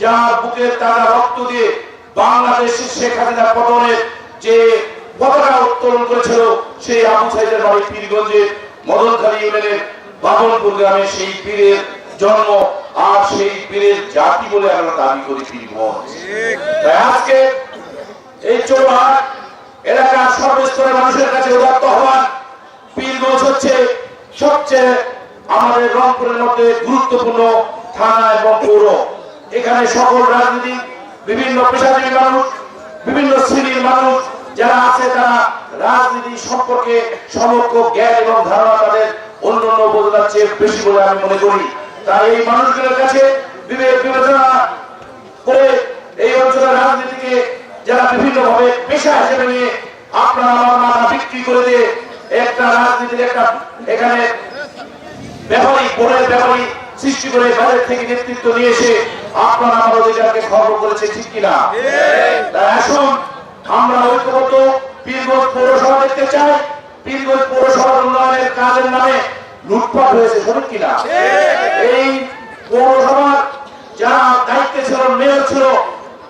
যার বুকের তারা রক্ত দিয়ে বাংলাদেশের শেখ হাসিনা পতনের যে পতাকা উত্তোলন করেছিল, সেই আবু সাইদের বাড়ি পীরগঞ্জে মদনখালী ইউনিয়নের বাবনপুর গ্রামে সেই পীরের জন্ম আর সেই পীরের জাতি বলে আমরা দাবি করি পীরগঞ্জ। তাই আজকে এই চৌহাট এলাকার সর্বস্তরের মানুষের কাছে উদাত্ত আহ্বান, পীরগঞ্জ হচ্ছে সবচেয়ে আমাদের রংপুরের মধ্যে গুরুত্বপূর্ণ থানা এবং পৌর। এখানে সকল রাজনীতি বিভিন্ন পেশাজীবী মানুষ, বিভিন্ন শ্রেণির মানুষ যারা আছে, তারা রাজনীতি সম্পর্কে সমগ্র জ্ঞান এবং ধারণা তাদের অন্য অন্য উপজেলার চেয়ে বেশি বলে আমি মনে করি। তাই এই মানুষগুলোর কাছে বিবেক বিবেচনা করে এই অঞ্চলের রাজনীতিকে যারা বিভিন্ন ভাবে পেশা হিসেবে নিয়ে আপনার আমার মাথা বিক্রি করে দিয়ে একটা রাজনীতির একটা এখানে ব্যাপারী বোর্ডের ব্যাপারী সৃষ্টি করে বাইরের থেকে নেতৃত্ব নিয়ে এসে আপনার আমার অধিকারকে খর্ব করেছে ঠিক কিনা? তাই আসুন আমরা ঐক্যবদ্ধ পীরগঞ্জ পৌরসভা দেখতে চাই। পীরগঞ্জ পৌরসভার উন্নয়নের কাজের নামে লুটপাট হয়েছে সঠিক কিনা? এই পৌরসভার যারা দায়িত্বে ছিল মেয়র ছিল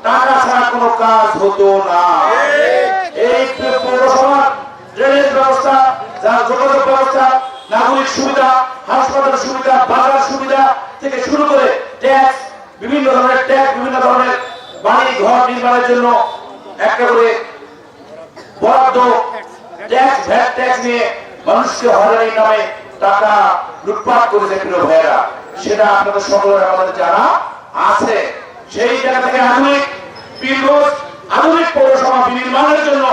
টাকা ছাড়া কোনো কাজ হতো না। এই পৌরসভার ড্রেনেজ ব্যবস্থা যার যোগাযোগ ব্যবস্থা নাগরিক সুবিধা হাসপাতাল সুবিধা বাজার সুবিধা থেকে শুরু করে ট্যাক্স বিভিন্ন ধরনের ট্যাক্স বিভিন্ন ধরনের বাড়ি ঘর নির্মাণের জন্য একটা করে বরাদ্দ ট্যাক্স ভ্যাট ট্যাক্স নিয়ে মানুষকে হয়রানির নামে টাকা লুটপাট করেছে প্রিয় ভাইয়েরা। সেটা আপনাদের সকলের আমাদের জানা আছে। সেই জায়গা থেকে আধুনিক পীরগঞ্জ আধুনিক পৌরসভা বিনির্মাণের জন্য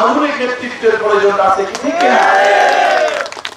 আধুনিক নেতৃত্বের প্রয়োজন আছে কি ঠিক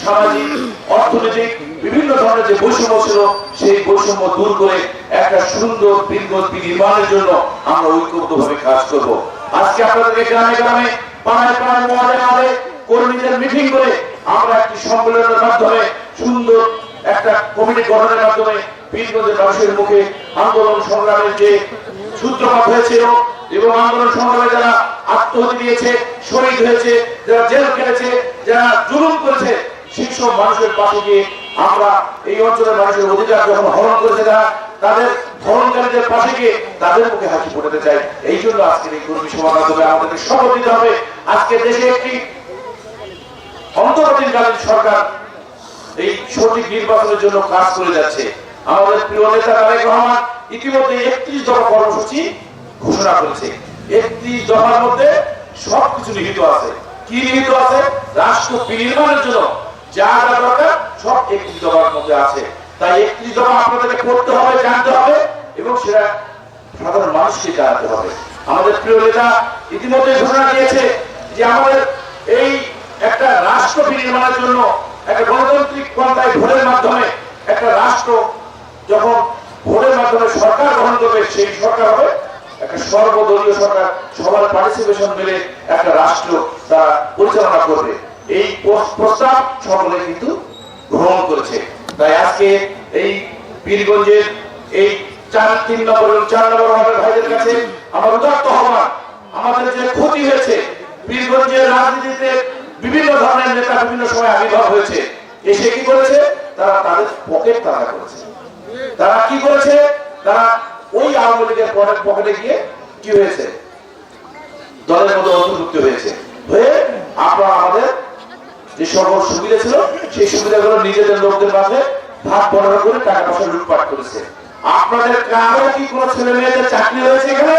সামাজিক, অর্থনৈতিক, বিভিন্ন ধরনের যে বৈষম্য ছিল, সেই বৈষম্য দূর করে একটা সুন্দর পীরগঞ্জ নির্মাণের জন্য আমরা ঐক্যবদ্ধভাবে কাজ করব। আজকে আপনাদেরকে গ্রামে গ্রামে পাড়ায় পাড়ায় মহাজে মহাজে কর্মীদের মিটিং করে আমরা একটি সম্মেলনের মাধ্যমে সুন্দর একটা কমিটি গঠনের মাধ্যমে পীরগঞ্জের মানুষের মুখে আন্দোলন সংগ্রামের যে সূত্রপাত হয়েছিল এবং আন্দোলন সংগ্রামে যারা আত্মহত্যা দিয়েছে, শহীদ হয়েছে, যারা জেল খেটেছে, যারা জুলুম করেছে নির্বাচনের জন্য কাজ করে যাচ্ছে। আমাদের প্রিয় নেতা তারেক রহমান ইতিমধ্যে একত্রিশ দফা কর্মসূচি ঘোষণা করেছে। একত্রিশ দফার মধ্যে সবকিছু নিহিত আছে। কি নিহিত আছে? রাষ্ট্র বিনির্মাণের জন্য যা যা দরকার সব একত্রিশ দফার মধ্যে আছে। তাই একত্রিশ দফা আপনাদেরকে পড়তে হবে, জানতে হবে এবং সেটা সাধারণ মানুষকে জানাতে হবে। আমাদের প্রিয় নেতা ইতিমধ্যে ঘোষণা দিয়েছে যে আমাদের এই একটা রাষ্ট্র বিনির্মাণের জন্য একটা গণতান্ত্রিক ভোটের মাধ্যমে একটা রাষ্ট্র যখন ভোটের মাধ্যমে সরকার গ্রহণ করবে, সেই সরকার হবে একটা সর্বদলীয় সরকার। সবার পার্টিসিপেশন মিলে একটা রাষ্ট্র তারা পরিচালনা করবে। প্রস্তাব সকলে কিন্তু গ্রহণ করেছে। তাই আজকে এই বীরগঞ্জের এই চার, তিন নম্বর চার নম্বর ওয়ার্ডের ভাইদের কাছে আমার উদাত্ত আহ্বান আমাদের যে ক্ষতি হয়েছে বীরগঞ্জের রাজনীতিতে বিভিন্ন ধরনের নেতা বিভিন্ন সময় আবির্ভাব হয়েছে। এসে কি করেছে? তারা তাদের পকেট টাকা করেছে। তারা কি করেছে? তারা ওই আওয়ামী লীগের পকেট গিয়ে কি হয়েছে? দলের মধ্যে অন্তর্ভুক্ত হয়েছে। হয়ে আপনারা আমাদের যে সকল সুবিধা ছিল সেই সুবিধাগুলো নিজেদের লোকদের মাঝে ভাগ বর্ণনা করে টাকা পয়সা লুটপাট করেছে। আপনাদের কারও কি কোনো ছেলে মেয়েদের চাকরি হয়েছে এখানে?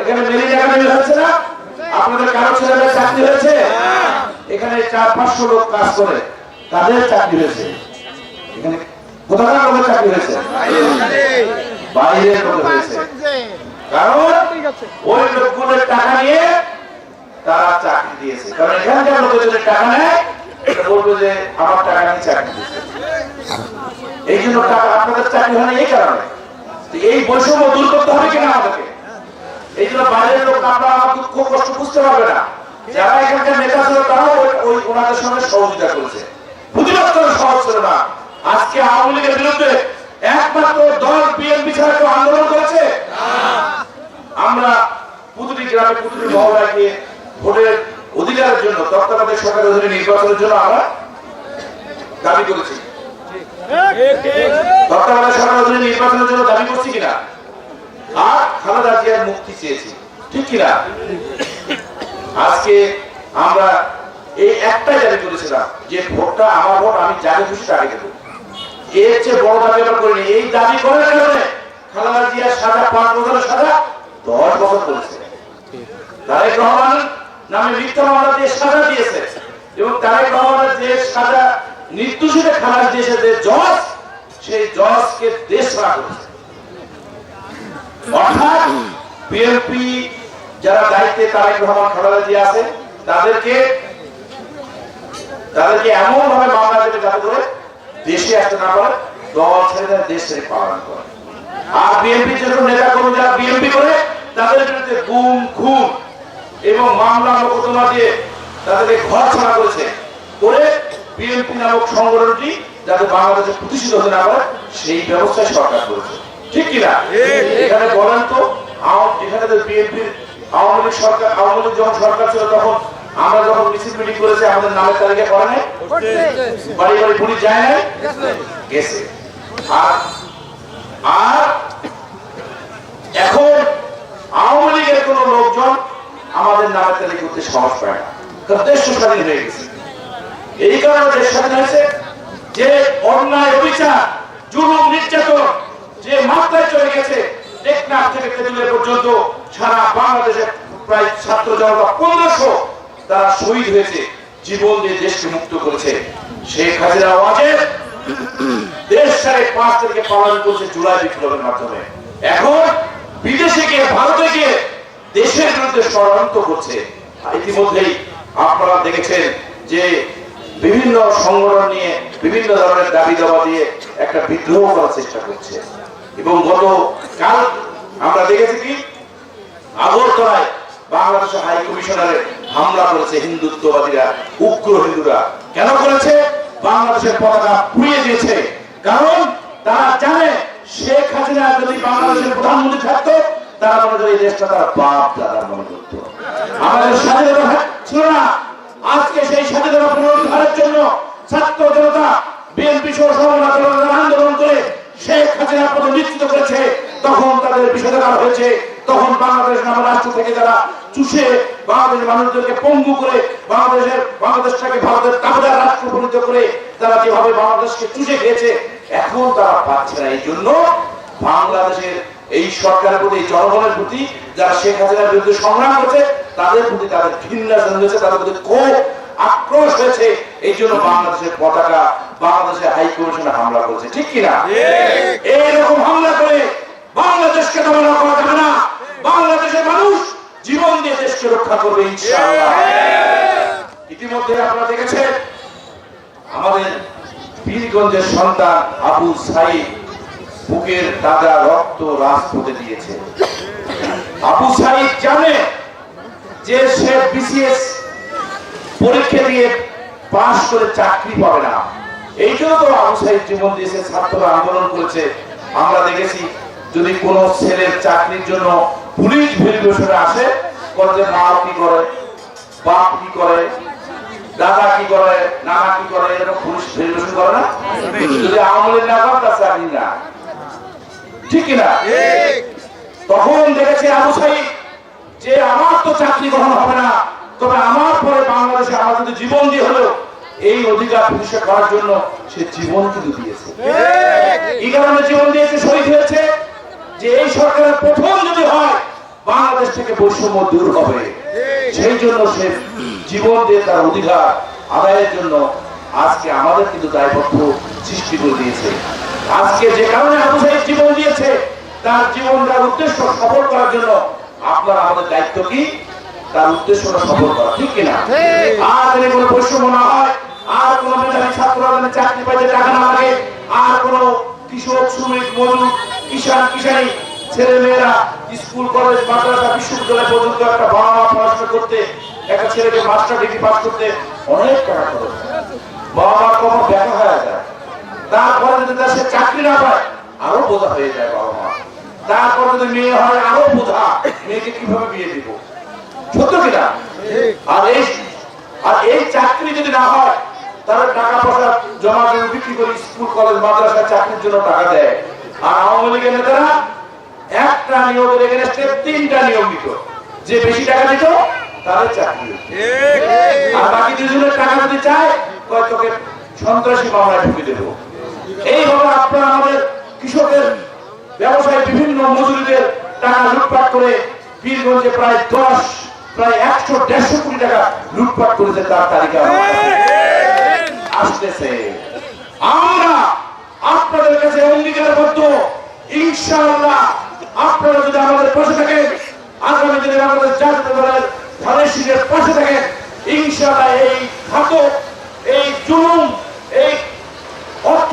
এখানে মেরি জায়গা মিল হচ্ছে না? আপনাদের কারও ছেলে মেয়ের চাকরি হয়েছে? এখানে চার পাঁচশো লোক কাজ করে তাদের চাকরি হয়েছে। এখানে কোথাকার লোকের চাকরি হয়েছে? বাইরের লোকের হয়েছে। কারণ ওই লোকগুলোর টাকা নিয়ে তারা চাকরি দিয়েছে। কারণ এখানকার লোকের টাকা নেয় বলবে যে আমার টাকা নিয়ে চাকরি দিয়েছে। এই জন্য আপনাদের চাকরি হয় এই কারণে। এই বৈষম্য দূর করতে হবে কিনা আমাদেরকে? এই জন্য বাইরের লোক আমার দুঃখ কষ্ট বুঝতে পারবে না। যারা এখানকার নেতা ছিল, তারাও ওই- ওনাদের সঙ্গে সহযোগিতা করেছে। প্রতিবাদ সহজ ছিল না। আজকে আওয়ামী লীগের বিরুদ্ধে একমাত্র দল বিএনপি ছাড়া আন্দোলন করেছে? আমরা প্রতিটি গ্রামে প্রতিটি মহল্লায় গিয়ে ভোটের অধিকারের জন্য, তত্ত্বাবধায়ক সরকারের অধীনে নির্বাচনের জন্য আমরা দাবি করেছি। তত্ত্বাবধায়ক সরকারের অধীনে নির্বাচনের জন্য দাবি করছি কিনা? আর খালেদা জিয়ার মুক্তি চেয়েছি। ঠিক কিনা? আজকে আমরা এই একটাই দাবি করেছিলাম যে ভোটটা আমার ভোট, আমি যাকে খুশি তাকে দেবো। এর চেয়ে বড় দাবি আমরা করিনি। এই দাবি করার কারণে খালেদা জিয়ার সাজা, পাঁচ বছরের সাজা দশ বছর করেছে। তারেক রহমান নামে মিথ্যা মামলা দিয়ে সাজা দিয়েছে। এবং তারেক রহমানের যে সাজা নির্দোষীতে খালাস দিয়েছে যে জজ সেই জজকে দেশ করেছে। অর্থাৎ বিএনপি যারা দায়িত্বে তারেক রহমান খালেদা জিয়া আছে তাদেরকে তাদেরকে এমন ভাবে মামলা দেবে যাতে করে দেশে আসতে না পারে দল ছেড়ে দেয়, দেশ পালন করে। আর বিএনপি যেসব নেতা কর্মী যারা বিএনপি করে তাদের বিরুদ্ধে গুম খুন এবং মামলা মোকদ্দমা দিয়ে তাদেরকে ঘর ছাড়া করেছে। করে বিএনপি নামক সংগঠনটি যাতে বাংলাদেশে প্রতিষ্ঠিত হতে না পারে সেই ব্যবস্থা সরকার করেছে। ঠিক কিনা এখানে বলেন তো এখানে তো বিএনপির আওয়ামী লীগ সরকার আওয়ামী লীগ যখন সরকার ছিল তখন আমরা যখন মিছিল মিটিং করেছি আমাদের নামের তালিকা করে নাই? বাড়ি বাড়ি পুলিশ যায় নাই? গেছে। আর আর এখন আওয়ামী লীগের কোন লোকজন আমাদের নামের তালিকা করতে সাহস পায় না। দেশ স্বাধীন হয়ে গেছে। এই কারণে দেশ স্বাধীন হয়েছে যে অন্যায় অবিচার, জুলুম, নির্যাতন যে মাত্রায় চলে গেছে থেকে পর্যন্ত সারা বাংলাদেশে প্রায় ছাত্র জনতা পনেরোশো তারা শহীদ হয়েছে, জীবন দিয়ে দেশকে মুক্ত করেছে। শেখ হাসিনা আওয়াজের দেশ সাড়ে পাঁচ তারিখে পালন করছে জুলাই বিপ্লবের মাধ্যমে। এখন বিদেশে গিয়ে ভারতে গিয়ে দেশের বিরুদ্ধে ষড়যন্ত্র করছে। ইতিমধ্যেই আপনারা দেখেছেন যে বিভিন্ন সংগঠন নিয়ে, বিভিন্ন ধরনের দাবি দাবা দিয়ে একটা বিদ্রোহ করার চেষ্টা করছে। এবং গত কাল আমরা দেখেছি কি? আগরতলায় বাংলাদেশের হাই কমিশনারে হামলা করেছে হিন্দুত্ববাদীরা, উগ্র হিন্দুরা। কেন করেছে? বাংলাদেশের পতাকা পুড়িয়ে দিয়েছে। কারণ তারা জানে শেখ হাসিনা যদি বাংলাদেশের প্রধানমন্ত্রী থাকতো তারা করে এই দেশটা তার বাপ দাদা মনে করতো। আমাদের স্বাধীনতা আজকে সেই স্বাধীনতা পুনরুদ্ধারের জন্য ছাত্র জনতা বিএনপি সহ জনতা আন্দোলন করে শেখ হাসিনা পদ নিশ্চিত করেছে। তখন তাদের বিষেধাগার হয়েছে। তখন বাংলাদেশ নামে রাষ্ট্র থেকে তারা চুষে বাংলাদেশের মানুষদেরকে পঙ্গু করে বাংলাদেশের বাংলাদেশটাকে ভারতের কাবদার রাষ্ট্র পরিণত করে তারা যেভাবে বাংলাদেশকে চুষে খেয়েছে, এখন তারা পাচ্ছে না। এই জন্য বাংলাদেশের এই সরকারের প্রতি জনগণের প্রতি যারা শেখ হাসিনার বিরুদ্ধে সংগ্রাম করছে তাদের প্রতি তাদের ঘৃণা জন্মেছে তাদের প্রতি ক্ষোভ আক্রোশ হয়েছে। এই জন্য বাংলাদেশের পতাকা বাংলাদেশের হাই কমিশনে হামলা করেছে। ঠিক কিনা এইরকম হামলা করে বাংলাদেশকে দমন করা যাবে না। বাংলাদেশের মানুষ জীবন দিয়ে দেশকে রক্ষা করবে ইনশাআল্লাহ। ইতিমধ্যে আপনারা দেখেছেন আমাদের বীরগঞ্জের সন্তান আবু সাইদ বুকের তাজা রক্ত রাজপথে দিয়েছে। আবু সাইদ জানে যে সে বিসিএস পরীক্ষা দিয়ে পাশ করে চাকরি পাবে না। এই তো আবু সাইদ জীবন দিয়েছে ছাত্ররা আন্দোলন করেছে। আমরা দেখেছি যদি কোন ছেলের চাকরির জন্য পুলিশ ভেরিফিকেশনে আসে যে মা কি করে, বাপ কি করে, দাদা কি করে, নানা কি করে, এরকম পুলিশ ভেরিফিকেশন করে না? যদি আমলের না তার চাকরি না। ঠিক কিনা? তখন দেখেছে আবু সাইদ যে আমার তো চাকরি গ্রহণ হবে না তবে আমার পরে বাংলাদেশে আমার যদি জীবন দিয়ে হলো এই অধিকার প্রতিষ্ঠা করার জন্য সে জীবন কিন্তু দিয়েছে। এই কারণে জীবন দিয়েছে? শহীদ হয়েছে যে এই সরকারের প্রথম যদি হয় বাংলাদেশ থেকে বৈষম্য দূর হবে। সেই জন্য সে জীবন দিয়ে তার অধিকার আদায়ের জন্য আজকে আমাদের কিন্তু দায়বদ্ধ সৃষ্টি করে দিয়েছে। আজকে যে কারণে আবু সাহেব জীবন দিয়েছে তার জীবন তার উদ্দেশ্য সফল করার জন্য আপনার আমাদের দায়িত্ব কি? তার উদ্দেশ্যটা সফল করা ঠিক কিনা? আর যদি কোনো বৈষম্য না হয় আর কোনো মেধাবী ছাত্ররা যেন চাকরি পাইতে টাকা না লাগে আর কোনো কৃষক শ্রমিক মজুর কিষান কিষানি ছেলে মেয়েরা স্কুল কলেজ মাদ্রাসা বিশ্ববিদ্যালয় পর্যন্ত একটা বাবা মা পড়াশোনা করতে একটা ছেলেকে মাস্টার ডিগ্রি পাস করতে অনেক টাকা খরচ বাবা মার কখন দেখা হয়ে যায় তারপরে যদি তার সে চাকরি না পায় আরও বোঝা হয়ে যায় বাবা মা। তারপরে যদি মেয়ে হয়, আরও বোঝা। মেয়েকে কীভাবে বিয়ে দিব? সত্য কিনা? আর এই আর এই চাকরি যদি না হয়, তাহলে টাকা পয়সা জমা করে বিক্রি করে স্কুল, কলেজ মাদ্রাসা চাকরির জন্য টাকা দেয়। আর আওয়ামী লীগের নেতারা একটা নিয়োগের এগেনস্টে তিনটা নিয়োগ দিত। যে বেশি টাকা দিত, তাদের চাকরি। আর বাকি দুজনের টাকা যদি চায় তোকে সন্ত্রাসী মামলায় ঢুকে দেবো। এইভাবে আপনারা আমাদের কৃষকের ব্যবসায় বিভিন্ন মজুরিদের টাকা লুটপাট করে বীরগঞ্জে প্রায় দশ, প্রায় একশো, দেড়শো কোটি টাকা লুটপাট করেছে তার তালিকা। আসতেছে। আমরা আপনাদের কাছে অঙ্গীকার করতো ইনশাআল্লাহ আপনারা যদি আমাদের পাশে থাকেন, আগামী দিনে আমাদের জাতীয় দলের ধানের শীতের পাশে থাকেন, ইনশাআল্লাহ এই ঘাতক, এই জুলুম, এই অর্থ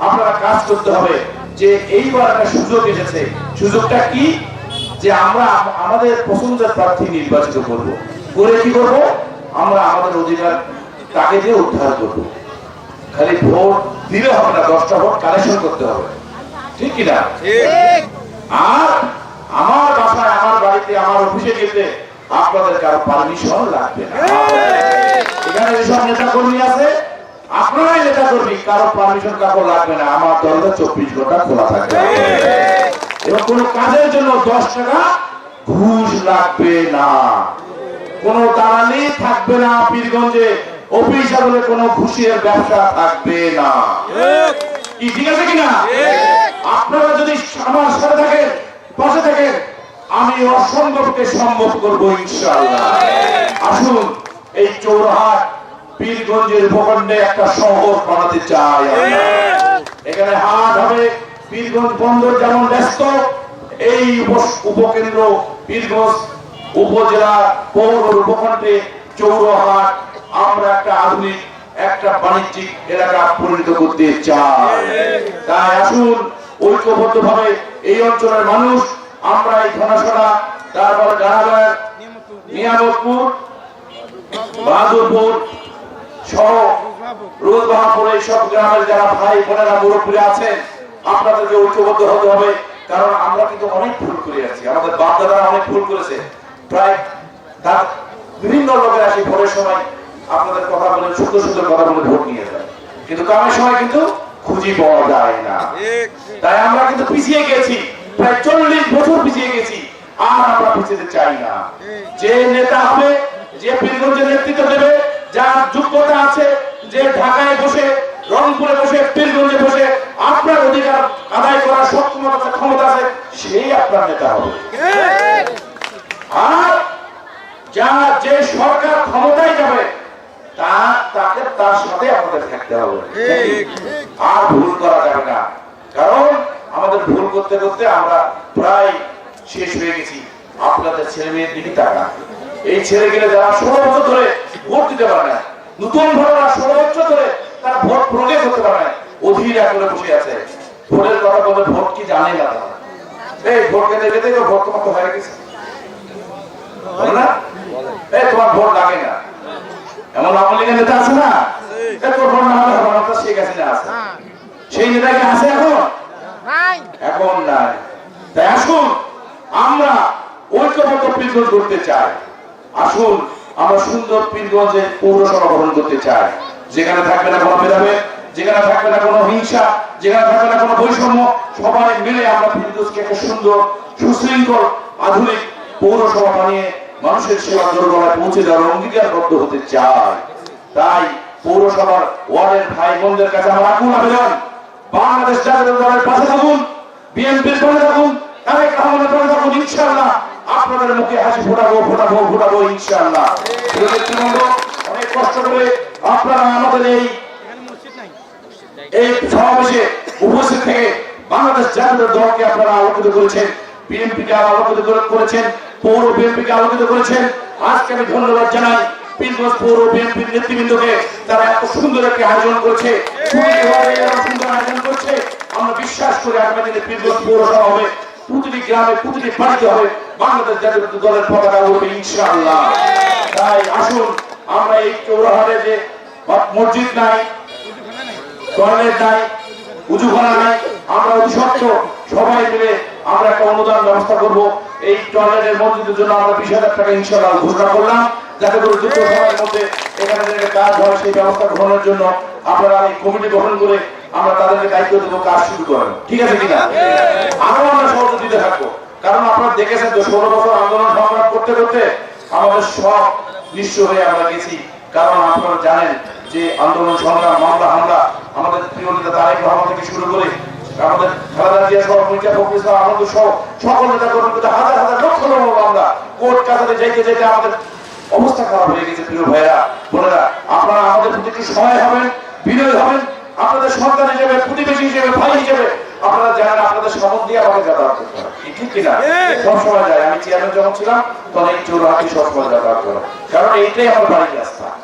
আপনারা কাজ করতে হবে যে এইবার একটা সুযোগ এসেছে। সুযোগটা কি? যে আমরা আমাদের পছন্দের প্রার্থী নির্বাচিত করব। করে কি করব? আমরা আমাদের অধিকার তাকে দিয়ে উদ্ধার করব। খালি ভোট দিলে হবে না, দশটা ভোট কালেকশন করতে হবে। ঠিক কিনা আর আমার বাসায়, আমার বাড়িতে, আমার অফিসে গেলে আপনাদের কারও পারমিশন লাগবে না। এখানে যেসব নেতা কর্মী আছে আপনারাই নেতা কর্মী কারও পারমিশন কাকো লাগবে না। আমার দরজা চব্বিশ ঘণ্টা খোলা থাকবে। এবং কোন কাজের জন্য দশ টাকা ঘুষ লাগবে না। কোন দালালি থাকবে না পীরগঞ্জে, অফিস আদালে কোনো ঘুষের ব্যবসা থাকবে না। ঠিক আছে কিনা? আপনারা যদি আমার সাথে থাকেন, পাশে থাকেন, আমি অসম্ভবকে সম্ভব করব ইনশাআল্লাহ। আসুন, এই চৌরাহাট পীরগঞ্জের ভূখণ্ডে একটা শহর বানাতে চাই এখানে হাট হবে পীরগঞ্জ বন্দর যেমন ব্যস্ত এই উপকেন্দ্র পীরগঞ্জ উপজেলা পৌর উপখণ্ডে চৌরহাট আমরা একটা আধুনিক একটা বাণিজ্যিক এলাকা পরিণত করতে চাই। তাই আসুন ঐক্যবদ্ধ ভাবে এই অঞ্চলের মানুষ আমরা এই ঘনাসড়া তারপর গানাগার নিয়ামতপুর বাহাদুরপুর কারণ সময় আপনাদের কথা বলে, সুন্দর সুন্দর কথা বলে ভোট নিয়ে যায়। কিন্তু কামের সময় কিন্তু খুঁজি পাওয়া যায় না। তাই আমরা কিন্তু পিছিয়ে গেছি। প্রায় চল্লিশ বছর পিছিয়ে গেছি। আর আমরা পিছিয়ে চাই না। যে নেতা হবে, যে পীরগঞ্জের নেতৃত্ব দেবে যার যোগ্যতা আছে যে ঢাকায় বসে, রংপুরে বসে পীরগঞ্জে বসে আপনার অধিকার আদায় করার সক্ষমতা ক্ষমতা আছে, সেই আপনার নেতা হবে। আর যা যে সরকার ক্ষমতায় যাবে, তা তাকে তার সাথে আমাদের থাকতে হবে। আর ভুল করা যাবে না। কারণ আমাদের ভুল করতে করতে আমরা প্রায় শেষ হয়ে গেছি। আপনাদের ছেলে মেয়ের দিকে টাকা এই ছেলে গেলে যারা ষোলো বছর ধরে ভোট দিতে পারে না। নতুন ভোটাররা ষোলো বছর ধরে তারা ভোট প্রয়োগ করতে পারে না। অধীর করে বসে আছে। ভোটের কথা বলে ভোট কি জানে না এই ভোট কেন্দ্রে যেতে ভোট তোমার তো হয়ে গেছে। না। এই তোমার ভোট লাগে না। এমন আওয়ামী লীগের নেতা আছে না? তোর ভোট না হলে হবে না তো শেখ হাসিনা আছে। সেই নেতা কি আছে এখন? এখন নাই। তাই আসুন আমরা ঐক্যবদ্ধ বিদ্রোহ করতে চাই। আসুন আমরা সুন্দর পীরগঞ্জে পৌরসভা গঠন করতে চাই। যেখানে থাকবে না কোনো ভেদাভেদ, যেখানে থাকবে না কোনো হিংসা, যেখানে থাকবে না কোনো বৈষম্য, সবাই মিলে আমরা পীরগঞ্জকে একটা সুন্দর, সুশৃঙ্খল, আধুনিক পৌরসভা বানিয়ে মানুষের সেবা দোরগোড়ায় পৌঁছে দেওয়ার অঙ্গীকারবদ্ধ হতে চাই। তাই পৌরসভার ওয়ার্ডের ভাই বোনদের কাছে আমার আকুল আবেদন। বাংলাদেশ জাতীয় দলের পাশে থাকুন, বিএনপির পাশে থাকুন, তারেক রহমানের পাশে থাকুন, ইনশাআল্লাহ। আপনাদের মুখে হাসি ফোটাবো ফোটাবো ফোটাবো ইনশাআল্লাহ। অনেক কষ্ট করে আপনারা আমাদের এই এই সমাবেশে উপস্থিত থেকে বাংলাদেশ জাতীয় দলকে আপনারা আলোকিত করেছেন আলোকিত করেছেন, পৌর আলোকিত করেছেন। আজকে আমি ধন্যবাদ জানাই পীরগঞ্জ পৌর নেতৃবৃন্দকে। তারা এত সুন্দর একটি আয়োজন করছে সুন্দর আয়োজন করছে। আমরা বিশ্বাস করি আগামী দিনে পীরগঞ্জ পৌরসভা হবে। প্রতিটি গ্রামে প্রতিটি বাড়িতে হবে। বাংলাদেশ জাতীয় দলের পতাকা উঠবে ইনশাআল্লাহ। তাই আসুন, আমরা এই চৌরাহারে যে মসজিদ নাই টয়লেট নাই, উজুখানা নাই, আমরা অতি সত্য, সবাই মিলে আমরা একটা অনুদান ব্যবস্থা করব। এই টয়লেটের মসজিদের জন্য আমরা বিশ হাজার টাকা ইনশাল্লাহ ঘোষণা করলাম, যাতে করে দ্রুত সময়ের মধ্যে এখানে কাজ হয়, সেই ব্যবস্থা গ্রহণের জন্য আপনারা এই কমিটি গঠন করে আমরা তাদেরকে দায়িত্ব দেবো কাজ শুরু করেন ঠিক আছে কিনা? আরও আমরা সহযোগিতা থাকব। কারণ আপনারা দেখেছেন তো ষোলো বছর আন্দোলন সংগ্রাম করতে করতে আমাদের সব নিঃস্ব হয়ে আমরা গেছি। কারণ আপনারা জানেন যে আন্দোলন, সংগ্রাম, মামলা, হামলা আমাদের প্রিয় নেতা তারেক রহমান থেকে শুরু করে আমাদের খালেদা জিয়া সহ মির্জা ফখরুল ইসলাম আহমদ সহ সকল নেতা কর্মীদের হাজার হাজার লক্ষ লক্ষ মামলা কোর্ট কাছাতে যাইতে যাইতে আমাদের অবস্থা খারাপ হয়ে গেছে, প্রিয় ভাইয়েরা, বোনেরা। আপনারা আমাদের প্রতি একটু সময় হবেন, বিনয় হবেন আপনাদের সন্তান হিসেবে প্রতিবেশী হিসেবে ভাই হিসেবে আপনারা জানেন আপনাদের সমন দিয়ে আমাকে যাতায়াত করতে ঠিক কিনা? সবসময় যায়। আমি চেয়ারম্যান যখন ছিলাম তখন এই চৌরাহাটি সবসময় যাতায়াত করো। কারণ এইটাই আমার বাড়ির রাস্তা।